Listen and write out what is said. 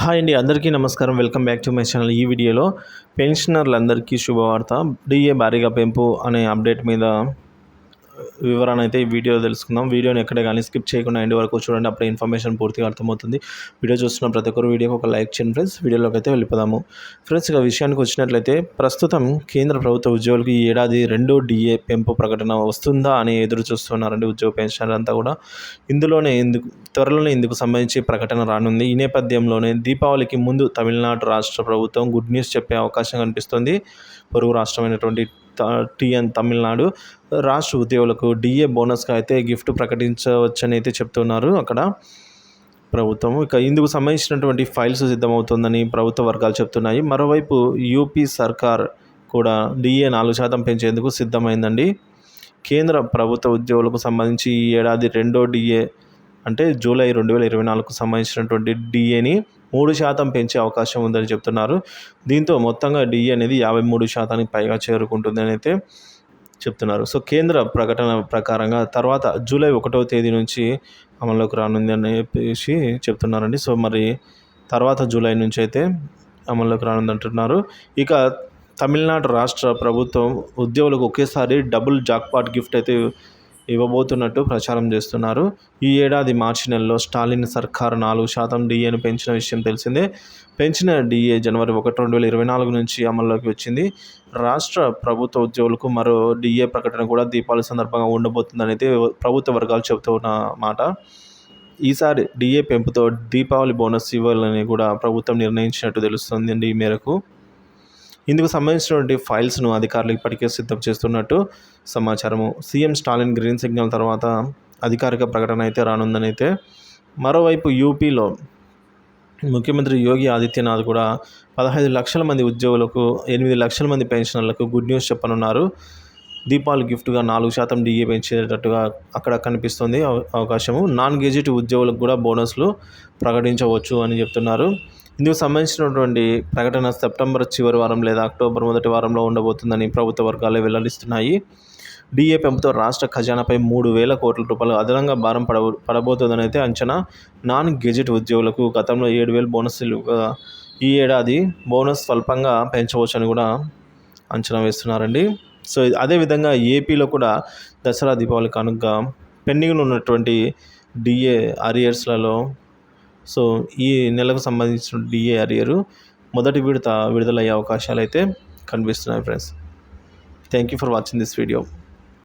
Hi అండి అందరికీ నమస్కారం. Welcome back to my channel. ఈ వీడియోలో పెన్షనర్లందరికీ శుభవార్త. డిఏ భారీగా పెంపు అనే అప్డేట్ మీద వివరణ అయితే ఈ వీడియో తెలుసుకుందాం. వీడియోని ఎక్కడే కానీ స్కిప్ చేయకుండా ఎండ్ వరకు చూడండి. అప్పుడు ఇన్ఫర్మేషన్ పూర్తిగా అర్థమవుతుంది. వీడియో చూస్తున్న ప్రతి ఒక్కరు వీడియోకి ఒక లైక్ చేయండి ఫ్రెండ్స్. వీడియోలోకి అయితే వెళ్ళిపోదాము. ఫ్రెండ్స్ ఇక విషయానికి వచ్చినట్లయితే ప్రస్తుతం కేంద్ర ప్రభుత్వ ఉద్యోగులకు ఈ ఏడాది రెండో డిఏ పెంపు ప్రకటన వస్తుందా అని ఎదురు చూస్తున్నారండి ఉద్యోగ పెన్షనర్ అంతా కూడా. ఇందులోనే ఎందుకు త్వరలోనే ఇందుకు సంబంధించి ప్రకటన రానుంది. ఈ నేపథ్యంలోనే దీపావళికి ముందు తమిళనాడు రాష్ట్ర ప్రభుత్వం గుడ్ న్యూస్ చెప్పే అవకాశం కనిపిస్తుంది. పొరుగు రాష్ట్రమైనటువంటి టీఎన్ తమిళనాడు రాష్ట్ర ఉద్యోగులకు డిఏ బోనస్గా అయితే గిఫ్ట్ ప్రకటించవచ్చని అయితే చెప్తున్నారు అక్కడ ప్రభుత్వం. ఇక ఇందుకు సంబంధించినటువంటి ఫైల్స్ సిద్ధమవుతుందని ప్రభుత్వ వర్గాలు చెప్తున్నాయి. మరోవైపు యూపీ సర్కార్ కూడా డిఏ నాలుగు శాతం పెంచేందుకు సిద్ధమైందండి. కేంద్ర ప్రభుత్వ ఉద్యోగులకు సంబంధించి ఈ ఏడాది రెండో డిఏ అంటే జూలై రెండు వేల ఇరవై నాలుగుకు సంబంధించినటువంటి డిఏని మూడు శాతం పెంచే అవకాశం ఉందని చెప్తున్నారు. దీంతో మొత్తంగా డిఏ అనేది యాభై మూడు శాతానికి పైగా చేరుకుంటుందని అయితే చెప్తున్నారు. సో కేంద్ర ప్రకటన ప్రకారంగా తర్వాత జూలై ఒకటో తేదీ నుంచి అమల్లోకి రానుంది అని చెప్పేసి చెప్తున్నారండి. సో మరి తర్వాత జూలై నుంచి అయితే అమల్లోకి రానుంది అంటున్నారు ఇక తమిళనాడు రాష్ట్ర ప్రభుత్వం ఉద్యోగులకు ఒకేసారి డబుల్ జాక్పాట్ గిఫ్ట్ అయితే ఇవ్వబోతున్నట్టు ప్రచారం చేస్తున్నారు. ఈ ఏడాది మార్చి నెలలో స్టాలిన్ సర్కార్ నాలుగు శాతం డిఏను పెంచిన విషయం తెలిసిందే. పెంచిన డిఏ జనవరి ఒకటి రెండు వేల ఇరవై నాలుగు నుంచి అమల్లోకి వచ్చింది. రాష్ట్ర ప్రభుత్వ ఉద్యోగులకు మరో డిఏ ప్రకటన కూడా దీపావళి సందర్భంగా ఉండబోతుందని అయితే ప్రభుత్వ వర్గాలు చెబుతున్న మాట. ఈసారి డిఏ పెంపుతో దీపావళి బోనస్ ఇవ్వాలని కూడా ప్రభుత్వం నిర్ణయించినట్టు తెలుస్తుంది ఈ మేరకు. ఇందుకు సంబంధించినటువంటి ఫైల్స్ను అధికారులు ఇప్పటికే సిద్ధం చేస్తున్నట్టు సమాచారము. సీఎం స్టాలిన్ గ్రీన్ సిగ్నల్ తర్వాత అధికారిక ప్రకటన అయితే రానుందని అయితే మరోవైపు యూపీలో ముఖ్యమంత్రి యోగి ఆదిత్యనాథ్ కూడా పదహైదు లక్షల మంది ఉద్యోగులకు ఎనిమిది లక్షల మంది పెన్షనర్లకు గుడ్ న్యూస్ చెప్పనున్నారు. దీపాలు గిఫ్ట్గా నాలుగు శాతం డిఏ పెంచేటట్టుగా అక్కడ కనిపిస్తుంది అవకాశము నాన్ గెజిట్ ఉద్యోగులకు కూడా బోనస్లు ప్రకటించవచ్చు అని చెప్తున్నారు. ఇందుకు సంబంధించినటువంటి ప్రకటన సెప్టెంబర్ చివరి వారం లేదా అక్టోబర్ మొదటి వారంలో ఉండబోతుందని ప్రభుత్వ వర్గాలే వెల్లడిస్తున్నాయి. డిఏ పెంపుతో రాష్ట్ర ఖజానాపై మూడు వేల కోట్ల రూపాయలు అదనంగా భారం పడ పడబోతుందని అయితే అంచనా. నాన్ గెజెట్ ఉద్యోగులకు గతంలో ఏడు వేలు బోనస్లు ఈ ఏడాది బోనస్ స్వల్పంగా పెంచవచ్చని కూడా అంచనా వేస్తున్నారండి. సో అదేవిధంగా ఏపీలో కూడా దసరా దీపావళి కనుక పెండింగ్లో ఉన్నటువంటి డిఏ అరియర్స్లలో సో ఈ నెలకు సంబంధించిన డిఏ అరియరు మొదటి విడత విడుదలయ్యే అవకాశాలు అయితే కనిపిస్తున్నాయి friends thank you for watching this video